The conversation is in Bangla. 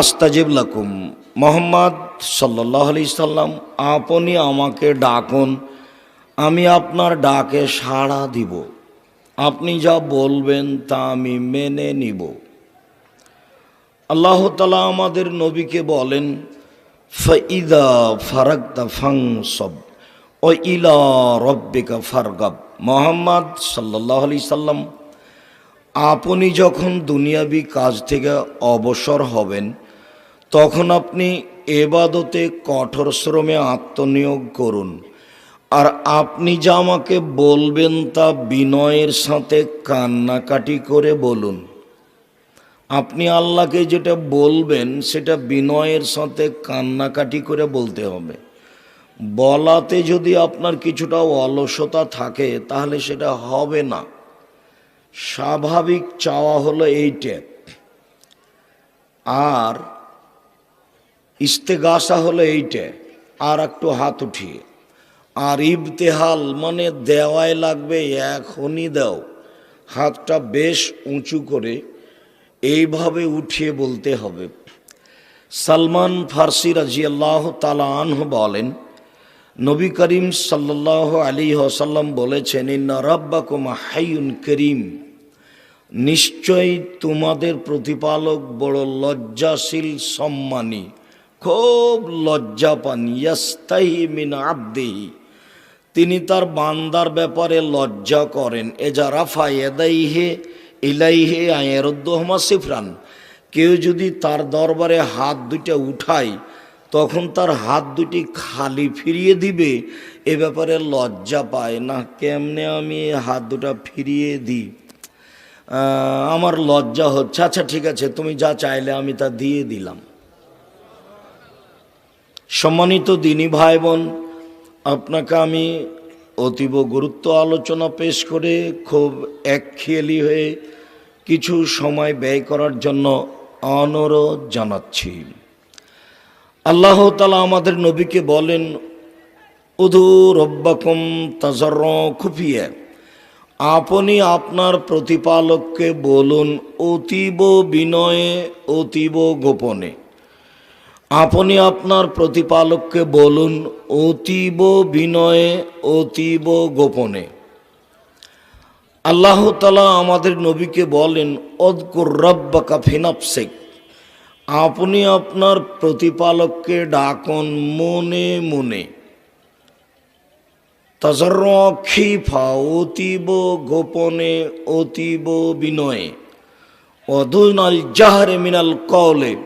আস্তাজিব লাকুম মোহাম্মদ সাল্লাহ আলি সাল্লাম, আপনি আমাকে ডাকুন, আমি আপনার ডাকে সাড়া দিব। আপনি যা বলবেন তা আমি মেনে নিব। আল্লাহ তালা আমাদের নবীকে বলেন, ফইদা ফারাকদা ফাংসব ও ইলা রব্বিকা ফারগাব। মোহাম্মদ সাল্লাহ আলি সাল্লাম আপনি যখন দুনিয়াবি কাজ থেকে অবসর হবেন, তখন আপনি এবাদতে কঠোর শ্রমে আত্মনিয়োগ করুন। আর আপনি যা আমাকে বলবেন তা বিনয়ের সাথে কান্নাকাটি করে বলুন। আপনি আল্লাহকে যেটা বলবেন, সেটা বিনয়ের সাথে কান্নাকাটি করে বলতে হবে। বলাতে যদি আপনার কিছুটা অলসতা থাকে, তাহলে সেটা হবে না। স্বাভাবিক চাওয়া হলো এইটা। আর ইস্তেগাসা হলো এইটা, আর একটু হাত উঠিয়ে। আর ইবতেহাল মানে দেওয়ায় লাগবে, এখনই দাও। হাতটা বেশ উঁচু করে এইভাবে উঠিয়ে বলতে হবে। সালমান ফার্সি রাজিয়াল্লাহ তালা আনহ বলেন নবী করিম সাল্লাহ আলী হাসাল্লাম বলেছেন, ইন্না রব্বাকুম করিম। নিশ্চয়ই তোমাদের প্রতিপালক বড় লজ্জাশীল, সম্মানী, খুব লজ্জা পান ইয়াস্তাহি মিন আব্দেহি। তিনি তার বান্দার ব্যাপারে লজ্জা করেন। এজা রাফা এদাইহে ইলাইহে আয়েরুদ্দোহমা সিফরান। কেউ যদি তার দরবারে হাত দুইটা উঠায় তখন তার হাত দুটি খালি ফিরিয়ে দিবে, এ ব্যাপারে লজ্জা পায় না, কেমনে আমি হাত দুটা ফিরিয়ে দিই? আমার লজ্জা হচ্ছে আচ্ছা ঠিক আছে, তুমি যা চাইলে আমি তা দিয়ে দিলাম। সম্মানিত দিনী ভাই বোন আপনাকে আমি অতীব গুরুত্ব আলোচনা পেশ করে খুব একখেয়ালি হয়ে কিছু সময় ব্যয় করার জন্য অনুরোধ জানাচ্ছি। আল্লাহ তালা আমাদের নবীকে বলেন উধু রব্বাকুম তাজর খুফিয়া। আপনি আপনার প্রতিপালককে বলুন, অতীব বিনয়ে, অতীব গোপনে। আপনি আপনার প্রতিপালককে বলুন, অতীব বিনয়ে, অতীব গোপনে। আল্লাহ তালা আমাদের নবীকে বলেন, অদকুর রব্বাকা ফিনাফসেক আপনি আপনার প্রতিপালককে ডাকুন মনে মনে। তজরক্ষিফা অতীব গোপনে, অতীব বিনয়ে। অধুনাল জাহারে মিনাল কলে